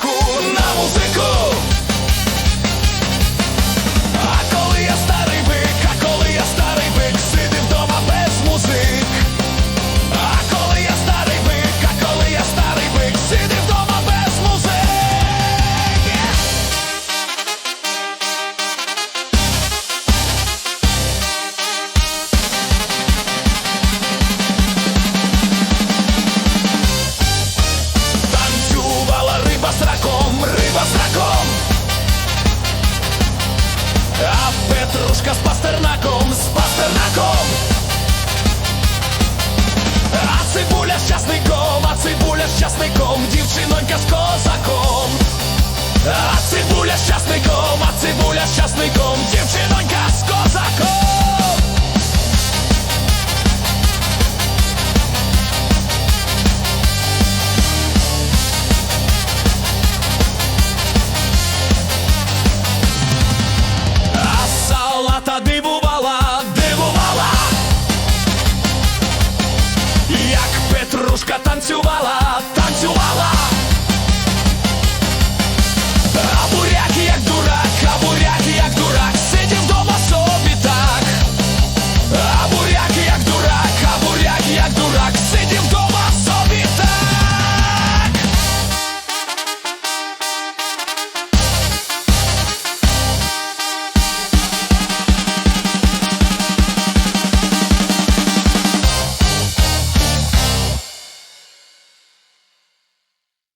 muzyku, na muzyku! Петрушка з пастернаком, с пастернаком, а цибуля з ком, а цибуля з часником, дівчинонька з козаком, а цибуля з ком, а цибуля з ком, дівчина. want